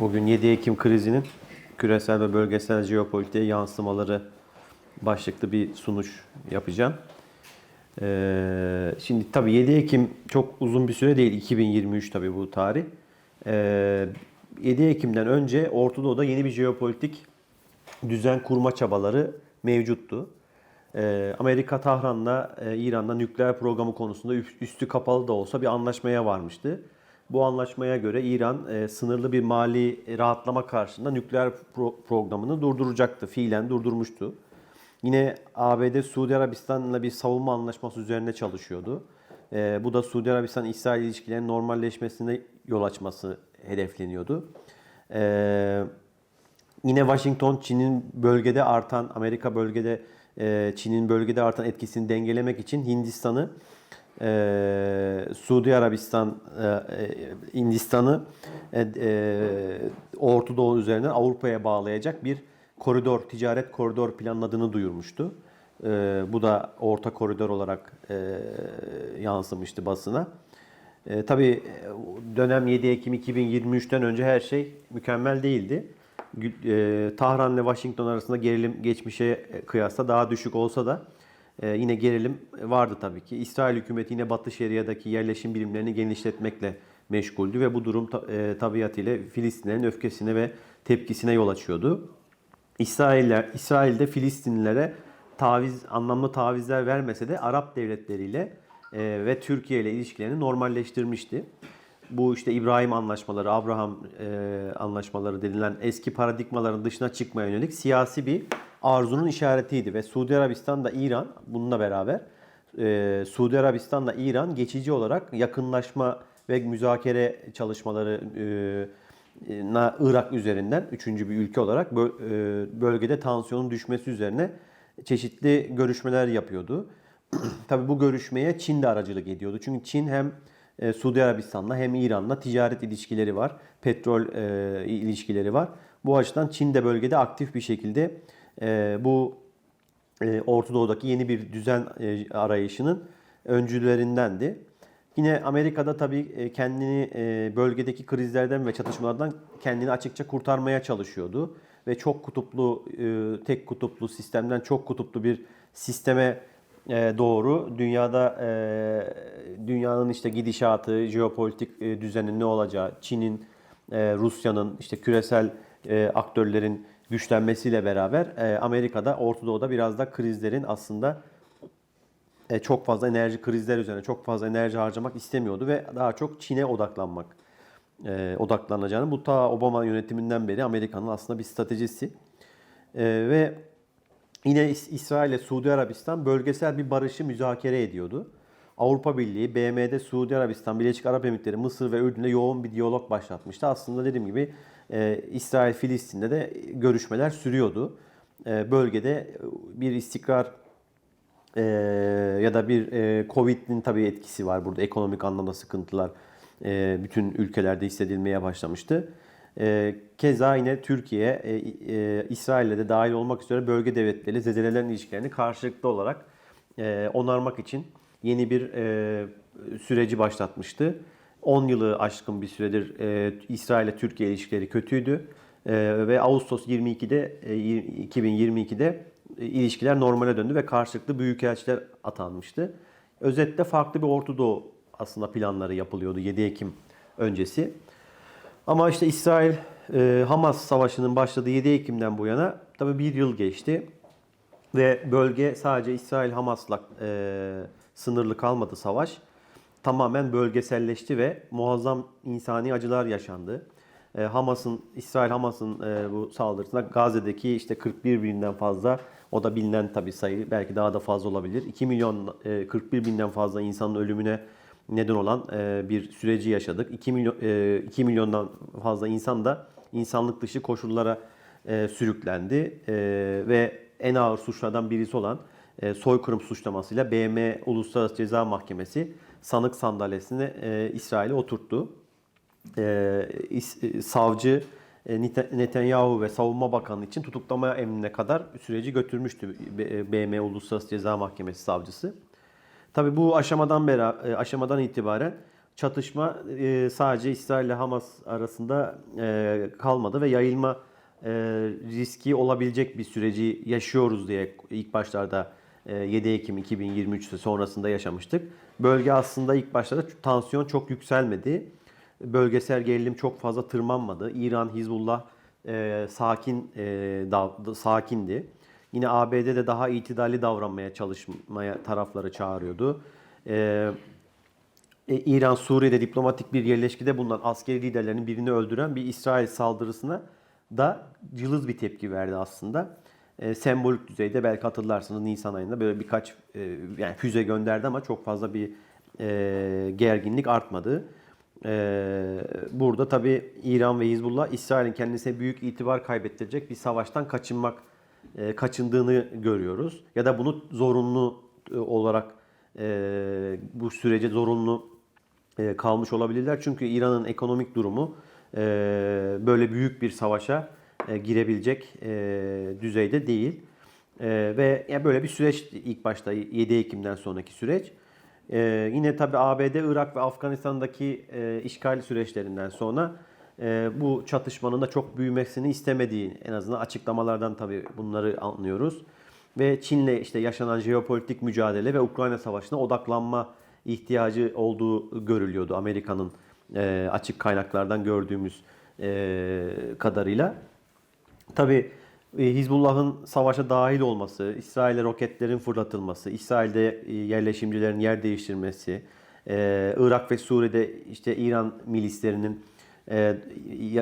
Bugün 7 Ekim krizinin küresel ve bölgesel jeopolitiğe yansımaları başlıklı bir sunuş yapacağım. Ee, şimdi tabii 7 Ekim çok uzun bir süre değil. 2023 tabii bu tarih. Ee, 7 Ekim'den önce Orta Doğu'da yeni bir jeopolitik düzen kurma çabaları mevcuttu. Ee, Amerika Tahran'la e, İran'la nükleer programı konusunda üst- üstü kapalı da olsa bir anlaşmaya varmıştı. Bu anlaşmaya göre İran e, sınırlı bir mali rahatlama karşısında nükleer pro- programını durduracaktı. Fiilen durdurmuştu. Yine ABD Suudi Arabistan'la bir savunma anlaşması üzerine çalışıyordu. E, bu da Suudi Arabistan-İsrail ilişkilerinin normalleşmesine yol açması hedefleniyordu. E, Yine Washington Çin'in bölgede artan Amerika bölgede e, Çin'in bölgede artan etkisini dengelemek için Hindistan'ı e, Suudi Arabistan e, Hindistan'ı e, e, Orta Doğu üzerinden Avrupa'ya bağlayacak bir koridor ticaret koridor planladığını duyurmuştu. E, bu da orta koridor olarak e, yansımıştı basına. E, tabii dönem 7 Ekim 2023'ten önce her şey mükemmel değildi. E, Tahran ile Washington arasında gerilim geçmişe kıyasla daha düşük olsa da e, yine gerilim vardı tabii ki. İsrail hükümeti yine Batı Şeria'daki yerleşim birimlerini genişletmekle meşguldü ve bu durum e, tabiatıyla Filistinlerin öfkesine ve tepkisine yol açıyordu. İsrailler, İsrail'de Filistinlilere taviz, anlamlı tavizler vermese de Arap devletleriyle e, ve Türkiye ile ilişkilerini normalleştirmişti. Bu işte İbrahim anlaşmaları, Abraham e, anlaşmaları denilen eski paradigmaların dışına çıkmaya yönelik siyasi bir arzunun işaretiydi. Ve Suudi Arabistan da İran bununla beraber e, Suudi Arabistan da İran geçici olarak yakınlaşma ve müzakere çalışmaları e, na Irak üzerinden üçüncü bir ülke olarak e, bölgede tansiyonun düşmesi üzerine çeşitli görüşmeler yapıyordu. Tabii bu görüşmeye Çin de aracılık ediyordu. Çünkü Çin hem e, Suudi Arabistan'la hem İran'la ticaret ilişkileri var, petrol e, ilişkileri var. Bu açıdan Çin de bölgede aktif bir şekilde e, bu e, Orta Doğu'daki yeni bir düzen e, arayışının öncülerindendi. Yine Amerika'da tabii e, kendini e, bölgedeki krizlerden ve çatışmalardan kendini açıkça kurtarmaya çalışıyordu. Ve çok kutuplu, e, tek kutuplu sistemden çok kutuplu bir sisteme doğru dünyada dünyanın işte gidişatı, jeopolitik düzenin ne olacağı, Çin'in, Rusya'nın, işte küresel aktörlerin güçlenmesiyle beraber e, Amerika'da, Orta Doğu'da biraz da krizlerin aslında e, çok fazla enerji krizler üzerine çok fazla enerji harcamak istemiyordu ve daha çok Çin'e odaklanmak e, odaklanacağını bu ta Obama yönetiminden beri Amerika'nın aslında bir stratejisi. E, ve yine İs- İsrail ile Suudi Arabistan bölgesel bir barışı müzakere ediyordu. Avrupa Birliği, BM'de Suudi Arabistan, Birleşik Arap Emirlikleri, Mısır ve Ürdün'de yoğun bir diyalog başlatmıştı. Aslında dediğim gibi e, İsrail, Filistin'de de görüşmeler sürüyordu. E, bölgede bir istikrar ee, ya da bir e, Covid'in tabii etkisi var burada. Ekonomik anlamda sıkıntılar e, bütün ülkelerde hissedilmeye başlamıştı. E, keza yine Türkiye, e, e, İsrail'le de dahil olmak üzere bölge devletleri zedelenen ilişkilerini karşılıklı olarak e, onarmak için yeni bir e, süreci başlatmıştı. 10 yılı aşkın bir süredir e, İsrail ile Türkiye ilişkileri kötüydü. E, ve Ağustos 22'de e, 2022'de e, ilişkiler normale döndü ve karşılıklı büyükelçiler atanmıştı. Özetle farklı bir Orta Doğu aslında planları yapılıyordu 7 Ekim öncesi. Ama işte İsrail e, Hamas savaşının başladığı 7 Ekim'den bu yana tabii bir yıl geçti. Ve bölge sadece İsrail Hamas'la e, sınırlı kalmadı savaş. Tamamen bölgeselleşti ve muazzam insani acılar yaşandı. E, Hamas'ın İsrail Hamas'ın e, bu saldırısında Gazze'deki işte 41 binden fazla o da bilinen tabii sayı belki daha da fazla olabilir. 2 milyon e, 41 binden fazla insanın ölümüne neden olan e, bir süreci yaşadık. 2 milyon e, 2 milyondan fazla insan da insanlık dışı koşullara e, sürüklendi E, ve en ağır suçlardan birisi olan e, soykırım suçlamasıyla BM Uluslararası Ceza Mahkemesi sanık sandalyesine e, İsrail'e oturttu. E, is- e, savcı e, Netanyahu ve Savunma Bakanı için tutuklama emrine kadar süreci götürmüştü BM Uluslararası Ceza Mahkemesi savcısı. Tabii bu aşamadan beri, e, aşamadan itibaren çatışma e, sadece İsrail ile Hamas arasında e, kalmadı ve yayılma e, riski olabilecek bir süreci yaşıyoruz diye ilk başlarda e, 7 Ekim 2023 sonrasında yaşamıştık. Bölge aslında ilk başlarda tansiyon çok yükselmedi. Bölgesel gerilim çok fazla tırmanmadı. İran, Hizbullah e, sakin e, dav- sakindi. Yine ABD'de daha itidalli davranmaya çalışmaya tarafları çağırıyordu. E, e, İran Suriye'de diplomatik bir yerleşkide bulunan askeri liderlerin birini öldüren bir İsrail saldırısına da cılız bir tepki verdi aslında. E, sembolik düzeyde belki hatırlarsınız Nisan ayında böyle birkaç e, yani füze gönderdi ama çok fazla bir e, gerginlik artmadı. E, burada tabi İran ve Hizbullah İsrail'in kendisine büyük itibar kaybettirecek bir savaştan kaçınmak e, kaçındığını görüyoruz. Ya da bunu zorunlu e, olarak e, bu sürece zorunlu e, kalmış olabilirler. Çünkü İran'ın ekonomik durumu e, böyle büyük bir savaşa e, girebilecek e, düzeyde değil. E, ve böyle bir süreç ilk başta 7 Ekim'den sonraki süreç. Yine tabi ABD, Irak ve Afganistan'daki işgal süreçlerinden sonra bu çatışmanın da çok büyümesini istemediği en azından açıklamalardan tabi bunları anlıyoruz. Ve Çin'le işte yaşanan jeopolitik mücadele ve Ukrayna Savaşı'na odaklanma ihtiyacı olduğu görülüyordu Amerika'nın açık kaynaklardan gördüğümüz e, kadarıyla. Tabi Hizbullah'ın savaşa dahil olması, İsrail'e roketlerin fırlatılması, İsrail'de e, yerleşimcilerin yer değiştirmesi, e, Irak ve Suriye'de işte İran milislerinin e,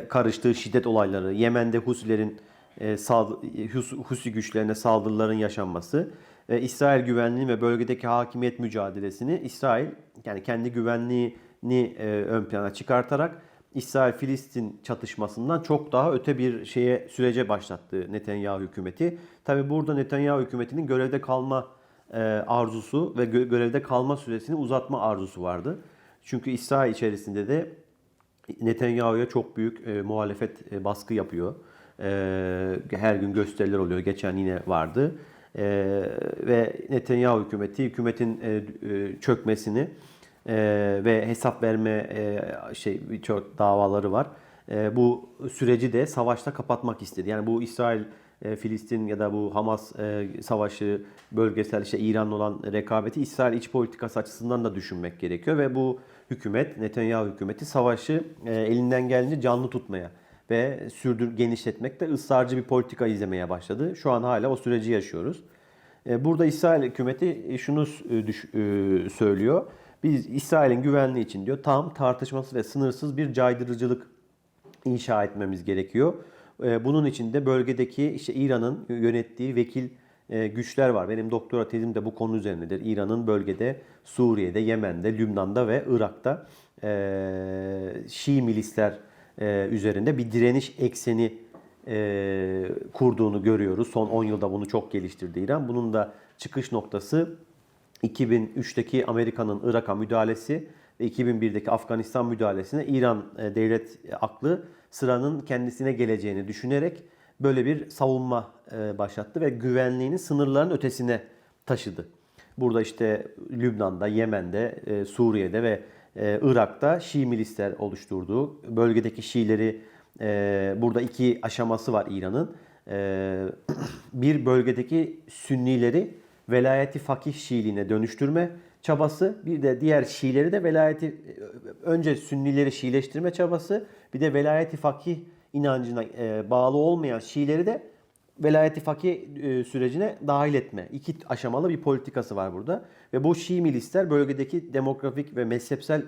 karıştığı şiddet olayları, Yemen'de Husilerin e, Husi güçlerine saldırıların yaşanması İsrail güvenliği ve bölgedeki hakimiyet mücadelesini İsrail yani kendi güvenliğini e, ön plana çıkartarak İsrail-Filistin çatışmasından çok daha öte bir şeye sürece başlattı Netanyahu hükümeti. Tabi burada Netanyahu hükümetinin görevde kalma e, arzusu ve gö- görevde kalma süresini uzatma arzusu vardı. Çünkü İsrail içerisinde de Netanyahu'ya çok büyük e, muhalefet e, baskı yapıyor. E, her gün gösteriler oluyor. Geçen yine vardı. Ve Netanyahu hükümeti hükümetin çökmesini e, ve hesap verme e, şey birçok davaları var. E, bu süreci de savaşta kapatmak istedi. Yani bu İsrail e, Filistin ya da bu Hamas e, savaşı bölgesel işte İran'la olan rekabeti İsrail iç politikası açısından da düşünmek gerekiyor ve bu hükümet Netanyahu hükümeti savaşı e, elinden geldiğince canlı tutmaya ve sürdür genişletmekte ısrarcı bir politika izlemeye başladı. Şu an hala o süreci yaşıyoruz. E, Burada İsrail hükümeti e, şunu e, düş- e, söylüyor. Biz İsrail'in güvenliği için diyor tam tartışmasız ve sınırsız bir caydırıcılık inşa etmemiz gerekiyor. E, Bunun için de bölgedeki işte İran'ın yönettiği vekil e, güçler var. Benim doktora tezim de bu konu üzerindedir. İran'ın bölgede Suriye'de, Yemen'de, Lübnan'da ve Irak'ta e, Şii milisler e, üzerinde bir direniş ekseni kurduğunu görüyoruz. Son 10 yılda bunu çok geliştirdi İran. Bunun da çıkış noktası 2003'teki Amerika'nın Irak'a müdahalesi ve 2001'deki Afganistan müdahalesine İran e, devlet aklı sıranın kendisine geleceğini düşünerek böyle bir savunma e, başlattı ve güvenliğini sınırların ötesine taşıdı. Burada işte Lübnan'da, Yemen'de, e, Suriye'de ve e, Irak'ta Şii milisler oluşturduğu, bölgedeki Şiileri e, burada iki aşaması var İran'ın. E, bir bölgedeki Sünnileri velayeti fakih Şiiliğine dönüştürme çabası, bir de diğer Şiileri de velayeti önce Sünnileri Şiileştirme çabası, bir de velayeti fakih inancına e, bağlı olmayan Şiileri de velayeti fakih e, sürecine dahil etme. İki aşamalı bir politikası var burada. Ve bu Şii milisler bölgedeki demografik ve mezhepsel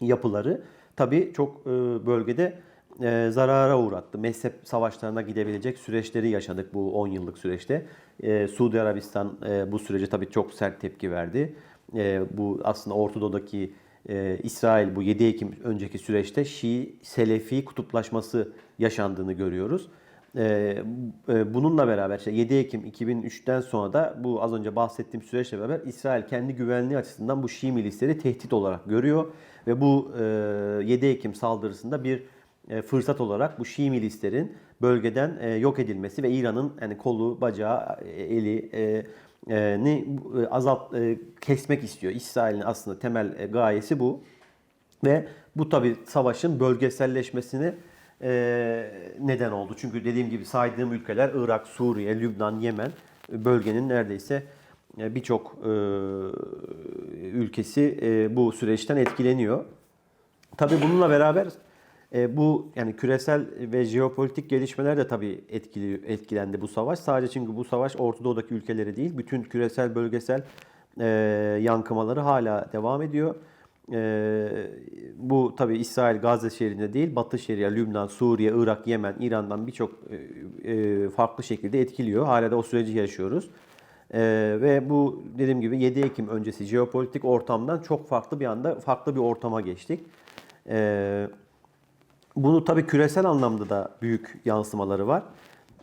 yapıları tabii çok e, bölgede e, zarara uğrattı. Mezhep savaşlarına gidebilecek süreçleri yaşadık bu 10 yıllık süreçte. E, Suudi Arabistan e, bu sürece tabii çok sert tepki verdi. E, bu aslında Orta Doğu'daki e, İsrail bu 7 Ekim önceki süreçte Şii Selefi kutuplaşması yaşandığını görüyoruz. Ee, e, bununla beraber işte 7 Ekim 2003'ten sonra da bu az önce bahsettiğim süreçle beraber İsrail kendi güvenliği açısından bu Şii milisleri tehdit olarak görüyor ve bu e, 7 Ekim saldırısında bir e, fırsat olarak bu Şii milislerin bölgeden e, yok edilmesi ve İran'ın yani kolu, bacağı, e, eli e, e, ni e, azalt e, kesmek istiyor. İsrail'in aslında temel e, gayesi bu. Ve bu tabi savaşın bölgeselleşmesine e, neden oldu. Çünkü dediğim gibi saydığım ülkeler Irak, Suriye, Lübnan, Yemen bölgenin neredeyse e, birçok e, ülkesi e, bu süreçten etkileniyor. Tabii bununla beraber e, bu yani küresel ve jeopolitik gelişmeler de tabii etkili, etkilendi bu savaş. Sadece çünkü bu savaş Orta Doğu'daki ülkeleri değil, bütün küresel bölgesel e, yankımaları hala devam ediyor. E, bu tabii İsrail Gazze şehrinde değil, Batı Şeria, Lübnan, Suriye, Irak, Yemen, İran'dan birçok e, e, farklı şekilde etkiliyor. Hala da o süreci yaşıyoruz. Ee, ve bu dediğim gibi 7 Ekim öncesi jeopolitik ortamdan çok farklı bir anda farklı bir ortama geçtik. Ee, bunu tabii küresel anlamda da büyük yansımaları var.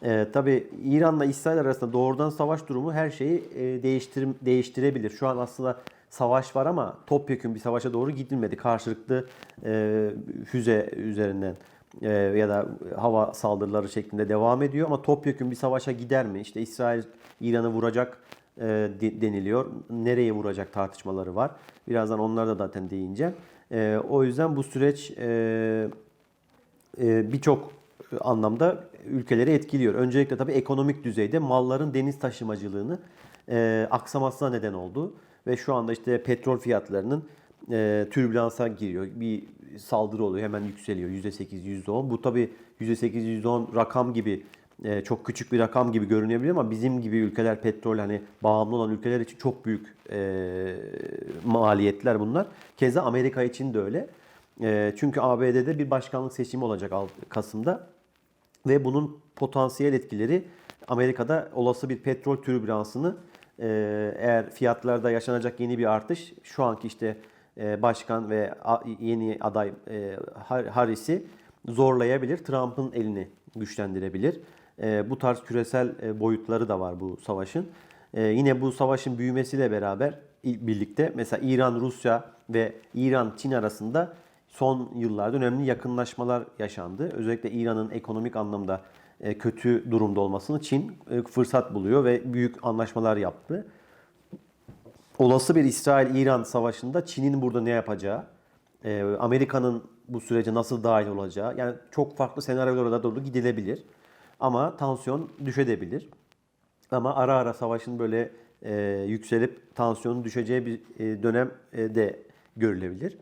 Ee, tabii İran'la İsrail arasında doğrudan savaş durumu her şeyi e, değiştir, değiştirebilir. Şu an aslında savaş var ama topyekun bir savaşa doğru gidilmedi. Karşılıklı e, füze üzerinden e, ya da hava saldırıları şeklinde devam ediyor. Ama topyekun bir savaşa gider mi? İşte İsrail İran'ı vuracak e, de- deniliyor. Nereye vuracak tartışmaları var. Birazdan onlara da zaten değineceğim. E, o yüzden bu süreç e, birçok anlamda ülkeleri etkiliyor. Öncelikle tabii ekonomik düzeyde malların deniz taşımacılığını e, aksamasına neden oldu. Ve şu anda işte petrol fiyatlarının e, türbülansa giriyor. Bir saldırı oluyor hemen yükseliyor %8, %10. Bu tabii %8, %10 rakam gibi e, çok küçük bir rakam gibi görünebilir ama bizim gibi ülkeler petrol hani bağımlı olan ülkeler için çok büyük e, maliyetler bunlar. Keza Amerika için de öyle. E, çünkü ABD'de bir başkanlık seçimi olacak Kasım'da ve bunun potansiyel etkileri Amerika'da olası bir petrol türbülansını e, eğer fiyatlarda yaşanacak yeni bir artış şu anki işte e, başkan ve yeni aday e, Har- Harris'i zorlayabilir. Trump'ın elini güçlendirebilir. Bu tarz küresel boyutları da var bu savaşın. Yine bu savaşın büyümesiyle beraber birlikte mesela İran, Rusya ve İran, Çin arasında son yıllarda önemli yakınlaşmalar yaşandı. Özellikle İran'ın ekonomik anlamda e, kötü durumda olmasını Çin e, fırsat buluyor ve büyük anlaşmalar yaptı. Olası bir İsrail-İran savaşında Çin'in burada ne yapacağı, e, Amerika'nın bu sürece nasıl dahil olacağı, yani çok farklı senaryolara doğru gidilebilir. Ama tansiyon düşebilir. Ama ara ara savaşın böyle yükselip tansiyonun düşeceği bir dönem de görülebilir.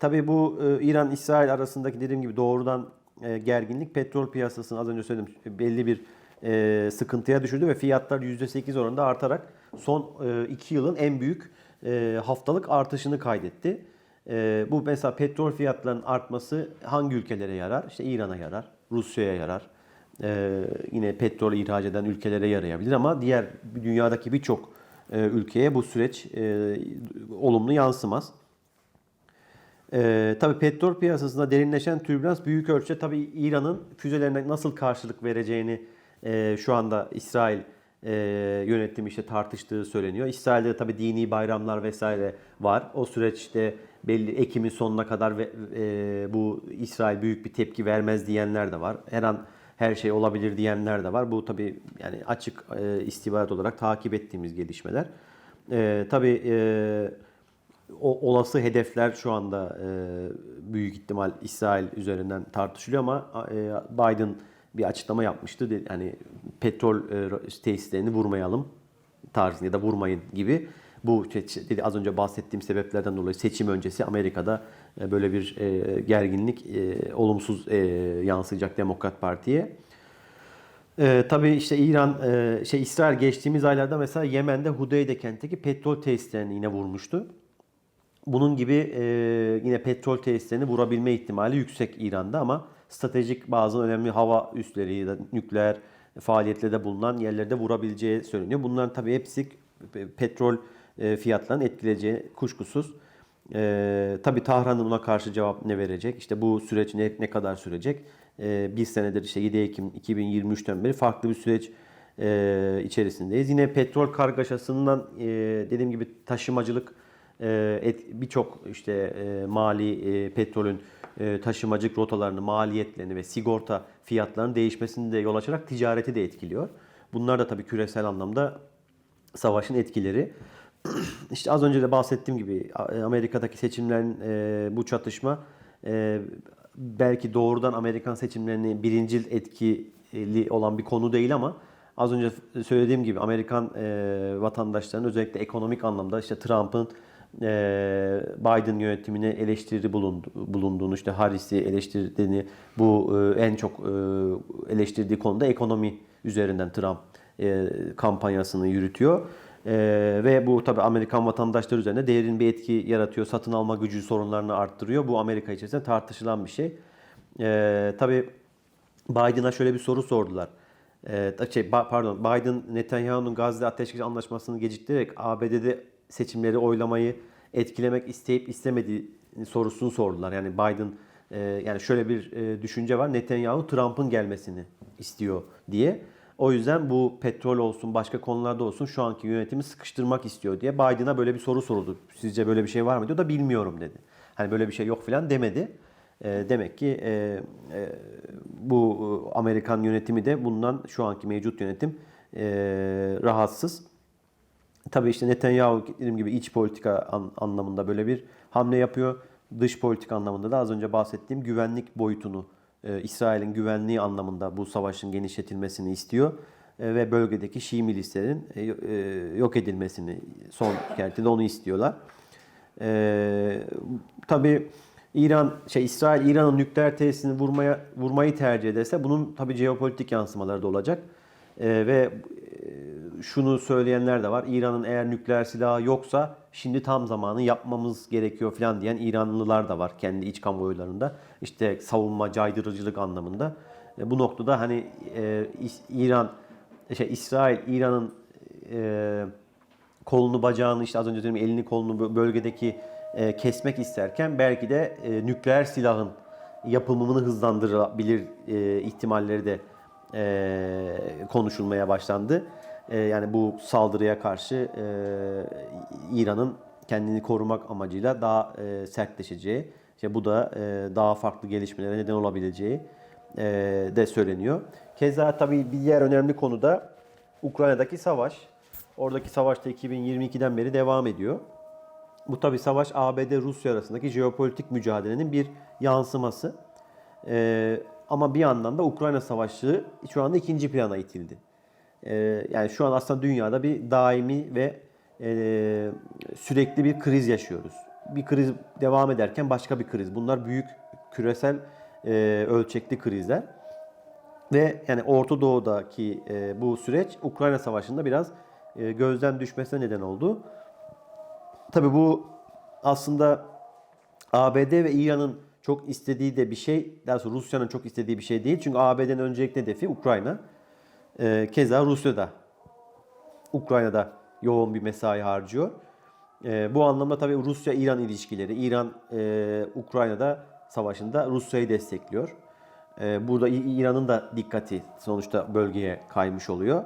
Tabii bu e, İran-İsrail arasındaki dediğim gibi doğrudan e, gerginlik petrol piyasasını az önce söyledim belli bir e, sıkıntıya düşürdü ve fiyatlar %8 oranında artarak son 2 yılın en büyük haftalık artışını kaydetti. Bu mesela petrol fiyatlarının artması hangi ülkelere yarar? İşte İran'a yarar, Rusya'ya yarar. Yine petrol ihraç eden ülkelere yarayabilir ama diğer dünyadaki birçok ülkeye bu süreç olumlu yansımaz. Ee, tabii petrol piyasasında derinleşen türbülans büyük ölçüde tabii İran'ın füzelerine nasıl karşılık vereceğini e, şu anda İsrail e, yönetimi işte tartıştığı söyleniyor. İsrail'de de tabii dini bayramlar vesaire var. O süreçte belli Ekim'in sonuna kadar ve, e, bu İsrail büyük bir tepki vermez diyenler de var. Her an her şey olabilir diyenler de var. Bu tabii yani açık e, istihbarat olarak takip ettiğimiz gelişmeler. E, tabii e, o olası hedefler şu anda e, büyük ihtimal İsrail üzerinden tartışılıyor ama e, Biden bir açıklama yapmıştı. Dedi, hani petrol e, tesislerini vurmayalım tarzında ya da vurmayın gibi. Bu dedi az önce bahsettiğim sebeplerden dolayı seçim öncesi Amerika'da e, böyle bir e, gerginlik e, olumsuz e, yansıyacak Demokrat Parti'ye. Ee, tabii işte İran, e, şey İsrail geçtiğimiz aylarda mesela Yemen'de Hudeyde kentteki petrol tesislerini yine vurmuştu. Bunun gibi e, yine petrol tesislerini vurabilme ihtimali yüksek İran'da ama stratejik bazı önemli hava üsleri ya da nükleer faaliyetlerde bulunan yerlerde vurabileceği söyleniyor. Bunların tabii hepsi pe- petrol e, fiyatlarını etkileyeceği kuşkusuz. E, tabii Tahran'ın buna karşı cevap ne verecek? İşte bu süreç ne, ne kadar sürecek? E, bir senedir işte 7 Ekim 2023'ten beri farklı bir süreç e, içerisindeyiz. Yine petrol kargaşasından e, dediğim gibi taşımacılık birçok işte e, mali e, petrolün e, taşımacılık rotalarını, maliyetlerini ve sigorta fiyatlarının değişmesini de yol açarak ticareti de etkiliyor. Bunlar da tabii küresel anlamda savaşın etkileri. işte az önce de bahsettiğim gibi Amerika'daki seçimlerin bu çatışma belki doğrudan Amerikan seçimlerini birincil etkili olan bir konu değil ama az önce söylediğim gibi Amerikan vatandaşlarının özellikle ekonomik anlamda işte Trump'ın Biden yönetimine eleştiri bulundu, bulunduğunu işte Harris'i eleştirdiğini bu e, en çok e, eleştirdiği konuda ekonomi üzerinden Trump e, kampanyasını yürütüyor. E, ve bu tabi Amerikan vatandaşları üzerine derin bir etki yaratıyor. Satın alma gücü sorunlarını arttırıyor. Bu Amerika içerisinde tartışılan bir şey. E, tabi Biden'a şöyle bir soru sordular. E, şey, pardon Biden Netanyahu'nun Gazze Ateşkes Anlaşması'nı geciktirerek ABD'de seçimleri oylamayı etkilemek isteyip istemediği sorusunu sordular. Yani Biden e, yani şöyle bir e, düşünce var. Netanyahu Trump'ın gelmesini istiyor diye. O yüzden bu petrol olsun başka konularda olsun şu anki yönetimi sıkıştırmak istiyor diye Biden'a böyle bir soru soruldu. Sizce böyle bir şey var mı diyor da bilmiyorum dedi. Hani böyle bir şey yok filan demedi. E, demek ki e, e, bu e, Amerikan yönetimi de bundan şu anki mevcut yönetim e, rahatsız. Tabii işte Netanyahu dediğim gibi iç politika an- anlamında böyle bir hamle yapıyor. Dış politika anlamında da az önce bahsettiğim güvenlik boyutunu, e, İsrail'in güvenliği anlamında bu savaşın genişletilmesini istiyor. E, ve bölgedeki Şii milislerin e, e, yok edilmesini son kertede onu istiyorlar. E, tabii İran şey İsrail İran'ın nükleer tesisini vurmaya vurmayı tercih ederse bunun tabii jeopolitik yansımaları da olacak. E, ve e, şunu söyleyenler de var. İran'ın eğer nükleer silahı yoksa şimdi tam zamanı yapmamız gerekiyor falan diyen İranlılar da var kendi iç kamuoylarında. İşte savunma, caydırıcılık anlamında. E, bu noktada hani e, İran şey İsrail İran'ın e, kolunu bacağını işte az önce dedim elini kolunu bö- bölgedeki e, kesmek isterken belki de e, nükleer silahın yapımını hızlandırabilir e, ihtimalleri de e, konuşulmaya başlandı. E, yani bu saldırıya karşı e, İran'ın kendini korumak amacıyla daha e, sertleşeceği, işte bu da e, daha farklı gelişmelere neden olabileceği e, de söyleniyor. Keza tabii bir diğer önemli konu da Ukrayna'daki savaş. Oradaki savaş da 2022'den beri devam ediyor. Bu tabi savaş ABD-Rusya arasındaki jeopolitik mücadelenin bir yansıması. Ee, ama bir yandan da Ukrayna Savaşı şu anda ikinci plana itildi. Ee, yani şu an aslında dünyada bir daimi ve e, sürekli bir kriz yaşıyoruz. Bir kriz devam ederken başka bir kriz. Bunlar büyük küresel e, ölçekli krizler. Ve yani Orta Doğu'daki e, bu süreç Ukrayna Savaşı'nda biraz gözden düşmesine neden oldu. Tabii bu aslında ABD ve İran'ın çok istediği de bir şey, daha sonra Rusya'nın çok istediği bir şey değil. Çünkü ABD'nin öncelikli hedefi Ukrayna. Ee, keza Rusya'da, Ukrayna'da yoğun bir mesai harcıyor. Ee, bu anlamda tabii Rusya-İran ilişkileri, İran e, Ukrayna'da savaşında Rusya'yı destekliyor. Ee, burada İran'ın da dikkati sonuçta bölgeye kaymış oluyor.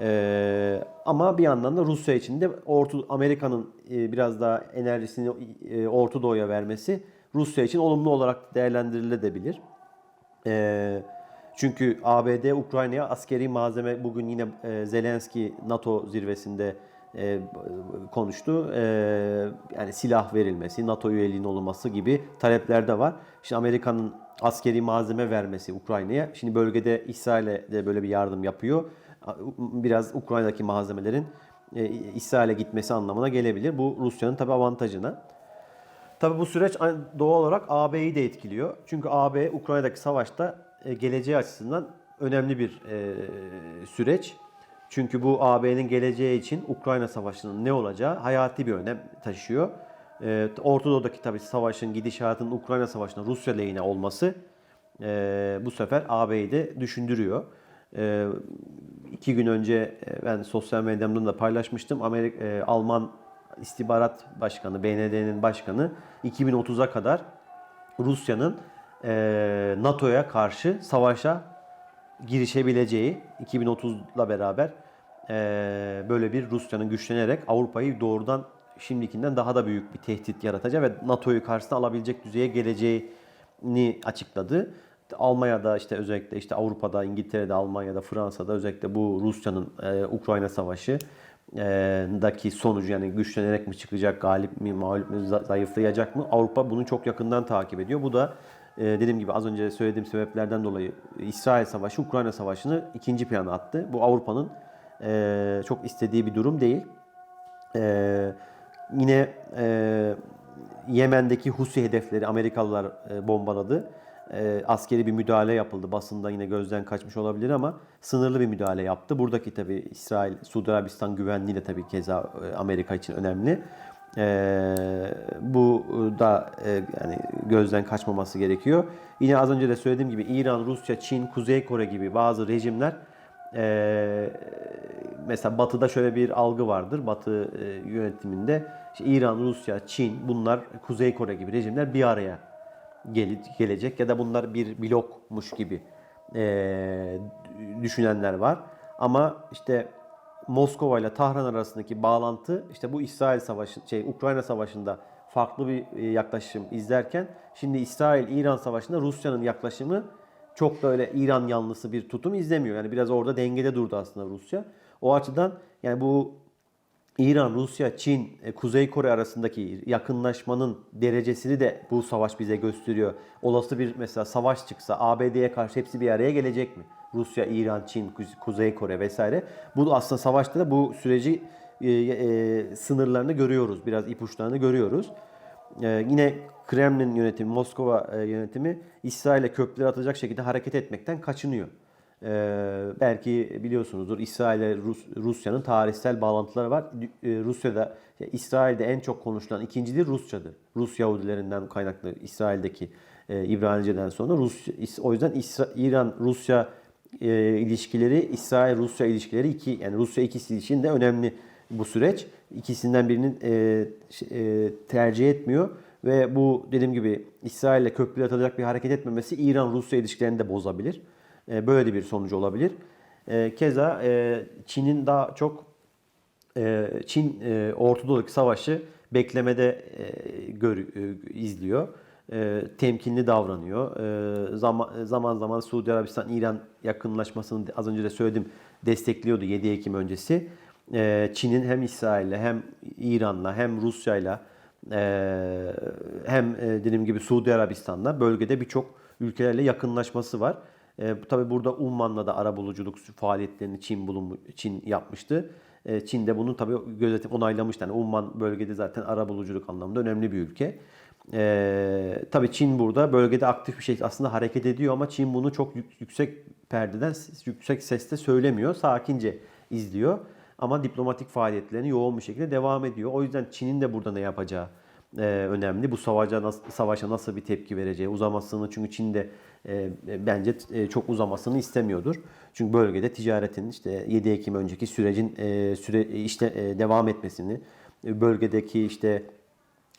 Ee, ama bir yandan da Rusya için de Amerika'nın e, biraz daha enerjisini e, Orta Doğu'ya vermesi Rusya için olumlu olarak değerlendirilebilir. Ee, çünkü ABD Ukrayna'ya askeri malzeme bugün yine e, Zelenski NATO zirvesinde e, konuştu. E, yani silah verilmesi, NATO üyeliğinin olması gibi talepler de var. Şimdi Amerika'nın askeri malzeme vermesi Ukrayna'ya. Şimdi bölgede İsrail'e de böyle bir yardım yapıyor. Biraz Ukrayna'daki malzemelerin İsrail'e gitmesi anlamına gelebilir. Bu Rusya'nın tabi avantajına. Tabi bu süreç doğal olarak AB'yi de etkiliyor. Çünkü AB Ukrayna'daki savaşta geleceği açısından önemli bir e, süreç. Çünkü bu AB'nin geleceği için Ukrayna Savaşı'nın ne olacağı hayati bir önem taşıyor. E, Orta Doğu'daki tabi savaşın gidişatının Ukrayna Savaşı'nın Rusya lehine olması e, bu sefer AB'yi de düşündürüyor. E, iki gün önce e, ben sosyal medyamda da paylaşmıştım. Amerika, e, Alman İstihbarat Başkanı, BND'nin başkanı 2030'a kadar Rusya'nın e, NATO'ya karşı savaşa girişebileceği 2030'la beraber e, böyle bir Rusya'nın güçlenerek Avrupa'yı doğrudan şimdikinden daha da büyük bir tehdit yaratacağı ve NATO'yu karşısına alabilecek düzeye geleceğini açıkladı. Almanya'da işte özellikle işte Avrupa'da, İngiltere'de, Almanya'da, Fransa'da özellikle bu Rusya'nın e, Ukrayna savaşı daki sonucu yani güçlenerek mi çıkacak, galip mi, mağlup mu, za- zayıflayacak mı? Avrupa bunu çok yakından takip ediyor. Bu da e, dediğim gibi az önce söylediğim sebeplerden dolayı İsrail Savaşı, Ukrayna Savaşı'nı ikinci plana attı. Bu Avrupa'nın e, çok istediği bir durum değil. E, yine e, Yemen'deki Husi hedefleri Amerikalılar bombaladı. Askeri bir müdahale yapıldı. Basında yine gözden kaçmış olabilir ama sınırlı bir müdahale yaptı. Buradaki tabi İsrail, Suudi Arabistan güvenliği de tabi keza Amerika için önemli. E, bu da e, yani gözden kaçmaması gerekiyor. Yine az önce de söylediğim gibi İran, Rusya, Çin, Kuzey Kore gibi bazı rejimler e, mesela Batı'da şöyle bir algı vardır. Batı e, yönetiminde işte İran, Rusya, Çin bunlar Kuzey Kore gibi rejimler bir araya gele- gelecek ya da bunlar bir blokmuş gibi e, düşünenler var. Ama işte Moskova ile Tahran arasındaki bağlantı işte bu İsrail Savaşı şey Ukrayna Savaşı'nda farklı bir e, yaklaşım izlerken şimdi İsrail İran Savaşı'nda Rusya'nın yaklaşımı çok da öyle İran yanlısı bir tutum izlemiyor. Yani biraz orada dengede durdu aslında Rusya. O açıdan yani bu İran, Rusya, Çin, e, Kuzey Kore arasındaki yakınlaşmanın derecesini de bu savaş bize gösteriyor. Olası bir mesela savaş çıksa ABD'ye karşı hepsi bir araya gelecek mi? Rusya, İran, Çin, Kuze- Kuzey Kore vesaire. Bu aslında savaşta da bu süreci e, e, sınırlarını görüyoruz. Biraz ipuçlarını görüyoruz. E, yine Kremlin yönetimi, Moskova e, yönetimi İsrail'e köprüleri atacak şekilde hareket etmekten kaçınıyor. Ee, belki biliyorsunuzdur İsrail ile Rus, Rusya'nın tarihsel bağlantıları var. E, Rusya'da, ya İsrail'de en çok konuşulan ikinci dil Rusçadır. Rus Yahudilerinden kaynaklı İsrail'deki e, İbranice'den sonra Rus, o yüzden İsra- İran-Rusya e, ilişkileri, İsrail-Rusya ilişkileri iki yani Rusya ikisi için de önemli bu süreç. İkisinden birinin e, e, tercih etmiyor ve bu dediğim gibi İsrail ile köprü atacak bir hareket etmemesi İran-Rusya ilişkilerini de bozabilir. E, Böyle de bir sonucu olabilir. E, Keza e, Çin'in daha çok e, Çin e, Orta Doğu'daki savaşı beklemede e, gör, e, izliyor. E, temkinli davranıyor. E, zaman, zaman zaman Suudi Arabistan İran yakınlaşmasını az önce de söyledim destekliyordu 7 Ekim öncesi. E, Çin'in hem İsrail'le hem İran'la hem Rusya'yla e, hem e, dediğim gibi Suudi Arabistan'la bölgede birçok ülkelerle yakınlaşması var. E, tabii burada Umman'la da arabuluculuk faaliyetlerini Çin bulunmu, Çin yapmıştı. E, Çin de bunu tabii gözetip onaylamıştı. Yani Umman bölgede zaten arabuluculuk anlamında önemli bir ülke. E, tabii Çin burada bölgede aktif bir şey aslında hareket ediyor ama Çin bunu çok yük- yüksek perdeden, yüksek sesle söylemiyor. Sakince izliyor. Ama diplomatik faaliyetlerini yoğun bir şekilde devam ediyor. O yüzden Çin'in de burada ne yapacağı e, önemli. Bu savaşa nasıl, savaşa nasıl bir tepki vereceği, uzamasını çünkü Çin de e, bence e, çok uzamasını istemiyordur. Çünkü bölgede ticaretin işte 7 Ekim önceki sürecin e, süre işte e, devam etmesini, e, bölgedeki işte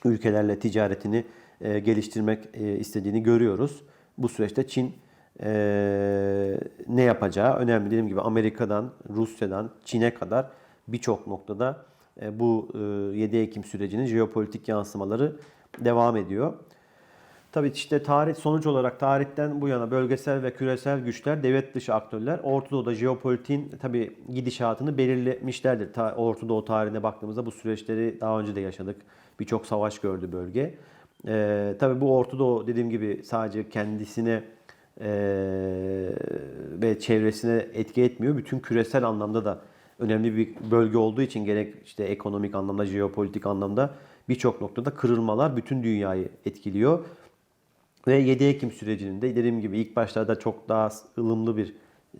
ülkelerle ticaretini e, geliştirmek e, istediğini görüyoruz. Bu süreçte Çin e, ne yapacağı önemli. Dediğim gibi Amerika'dan, Rusya'dan, Çin'e kadar birçok noktada bu e, 7 Ekim sürecinin jeopolitik yansımaları devam ediyor. Tabii işte tarih sonuç olarak tarihten bu yana bölgesel ve küresel güçler, devlet dışı aktörler Orta Doğu'da jeopolitiğin tabii gidişatını belirlemişlerdir. Ta, Orta Doğu tarihine baktığımızda bu süreçleri daha önce de yaşadık. Birçok savaş gördü bölge. Ee, tabii bu Orta Doğu dediğim gibi sadece kendisine e, ve çevresine etki etmiyor. Bütün küresel anlamda da önemli bir bölge olduğu için gerek işte ekonomik anlamda, jeopolitik anlamda birçok noktada kırılmalar bütün dünyayı etkiliyor. Ve 7 Ekim sürecinin de dediğim gibi ilk başlarda çok daha ılımlı bir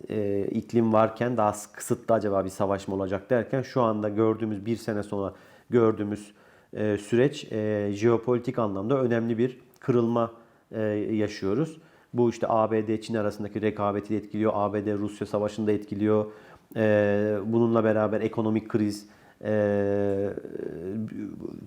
e, iklim varken daha kısıtlı acaba bir savaş mı olacak derken şu anda gördüğümüz bir sene sonra gördüğümüz e, süreç e, jeopolitik anlamda önemli bir kırılma e, yaşıyoruz. Bu işte ABD-Çin arasındaki rekabeti etkiliyor. ABD-Rusya savaşını da etkiliyor. Bununla beraber ekonomik kriz,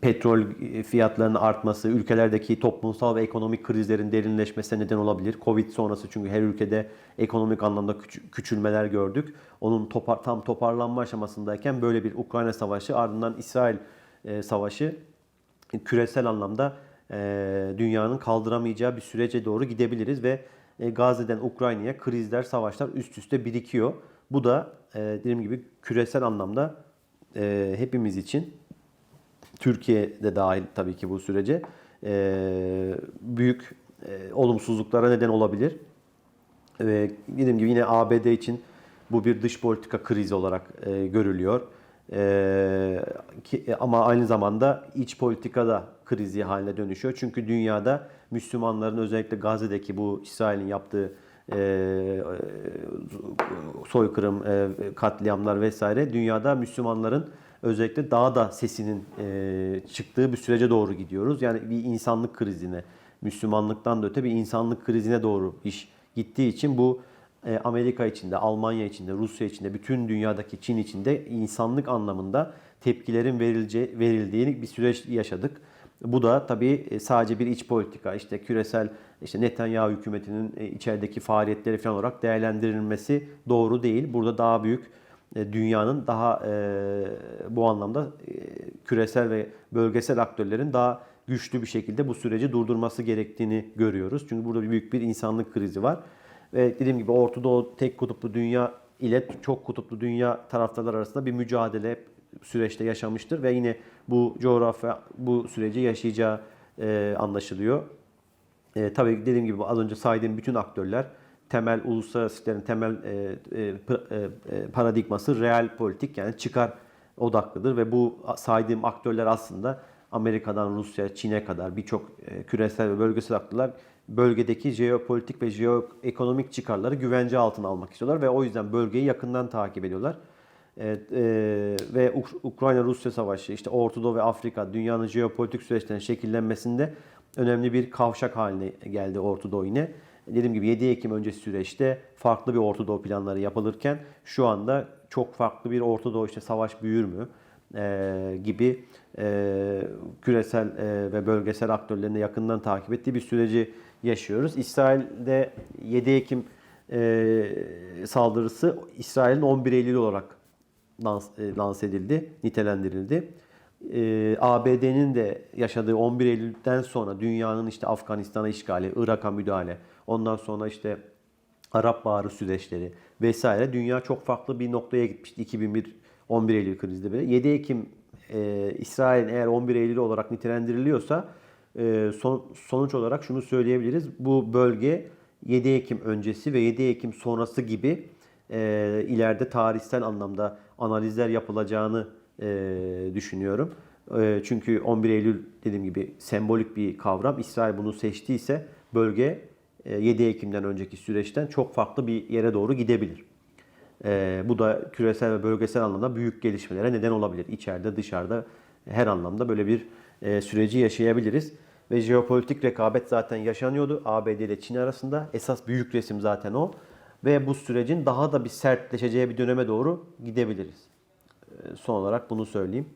petrol fiyatlarının artması, ülkelerdeki toplumsal ve ekonomik krizlerin derinleşmesine neden olabilir. Covid sonrası çünkü her ülkede ekonomik anlamda küç- küçülmeler gördük. Onun topar, tam toparlanma aşamasındayken böyle bir Ukrayna savaşı ardından İsrail e, savaşı küresel anlamda e, dünyanın kaldıramayacağı bir sürece doğru gidebiliriz ve e, Gazze'den Ukrayna'ya krizler, savaşlar üst üste birikiyor. Bu da e, dediğim gibi küresel anlamda e, hepimiz için Türkiye de dahil tabii ki bu sürece e, büyük e, olumsuzluklara neden olabilir. Ve dediğim gibi yine ABD için bu bir dış politika krizi olarak e, görülüyor. E, ki, ama aynı zamanda iç politikada krizi haline dönüşüyor. Çünkü dünyada Müslümanların özellikle Gazze'deki bu İsrail'in yaptığı e, soykırım, e, katliamlar vesaire dünyada Müslümanların özellikle daha da sesinin e, çıktığı bir sürece doğru gidiyoruz. Yani bir insanlık krizine, Müslümanlıktan da öte bir insanlık krizine doğru iş gittiği için bu e, Amerika içinde, Almanya içinde, Rusya içinde, bütün dünyadaki Çin içinde insanlık anlamında tepkilerin verilce, verildiği bir süreç yaşadık. Bu da tabii e, sadece bir iç politika, işte küresel işte Netanyahu hükümetinin e, içerideki faaliyetleri falan olarak değerlendirilmesi doğru değil. Burada daha büyük e, dünyanın daha e, bu anlamda e, küresel ve bölgesel aktörlerin daha güçlü bir şekilde bu süreci durdurması gerektiğini görüyoruz. Çünkü burada büyük bir insanlık krizi var. Ve dediğim gibi Orta Doğu tek kutuplu dünya ile çok kutuplu dünya taraftarlar arasında bir mücadele süreçte yaşamıştır ve yine bu coğrafya bu süreci yaşayacağı e, anlaşılıyor. E, tabii dediğim gibi az önce saydığım bütün aktörler temel uluslararası temel e, e, e, e, paradigması real politik yani çıkar odaklıdır ve bu saydığım aktörler aslında Amerika'dan Rusya, Çin'e kadar birçok e, küresel ve bölgesel aktörler bölgedeki jeopolitik ve jeoekonomik çıkarları güvence altına almak istiyorlar ve o yüzden bölgeyi yakından takip ediyorlar. Evet, e, ve Uk- Ukrayna-Rusya savaşı, işte Orta Doğu ve Afrika dünyanın jeopolitik süreçlerin şekillenmesinde önemli bir kavşak haline geldi Orta Doğu yine. Dediğim gibi 7 Ekim öncesi süreçte farklı bir Orta Doğu planları yapılırken şu anda çok farklı bir Orta Doğu işte savaş büyür mü e, gibi e, küresel e, ve bölgesel aktörlerin de yakından takip ettiği bir süreci yaşıyoruz. İsrail'de 7 Ekim e, saldırısı İsrail'in 11 Eylül olarak e, lanse edildi, nitelendirildi. E, ABD'nin de yaşadığı 11 Eylül'den sonra dünyanın işte Afganistan'a işgali, Irak'a müdahale, ondan sonra işte Arap Baharı süreçleri vesaire dünya çok farklı bir noktaya gitmişti 2001 11 Eylül krizde bile. 7 Ekim e, İsrail eğer 11 Eylül olarak nitelendiriliyorsa son, sonuç olarak şunu söyleyebiliriz. Bu bölge 7 Ekim öncesi ve 7 Ekim sonrası gibi e, ileride tarihsel anlamda analizler yapılacağını e, düşünüyorum. E, çünkü 11 Eylül dediğim gibi sembolik bir kavram. İsrail bunu seçtiyse bölge e, 7 Ekim'den önceki süreçten çok farklı bir yere doğru gidebilir. E, bu da küresel ve bölgesel anlamda büyük gelişmelere neden olabilir. İçeride dışarıda her anlamda böyle bir e, süreci yaşayabiliriz. Ve jeopolitik rekabet zaten yaşanıyordu ABD ile Çin arasında. Esas büyük resim zaten o. Ve bu sürecin daha da bir sertleşeceği bir döneme doğru gidebiliriz. E, son olarak bunu söyleyeyim.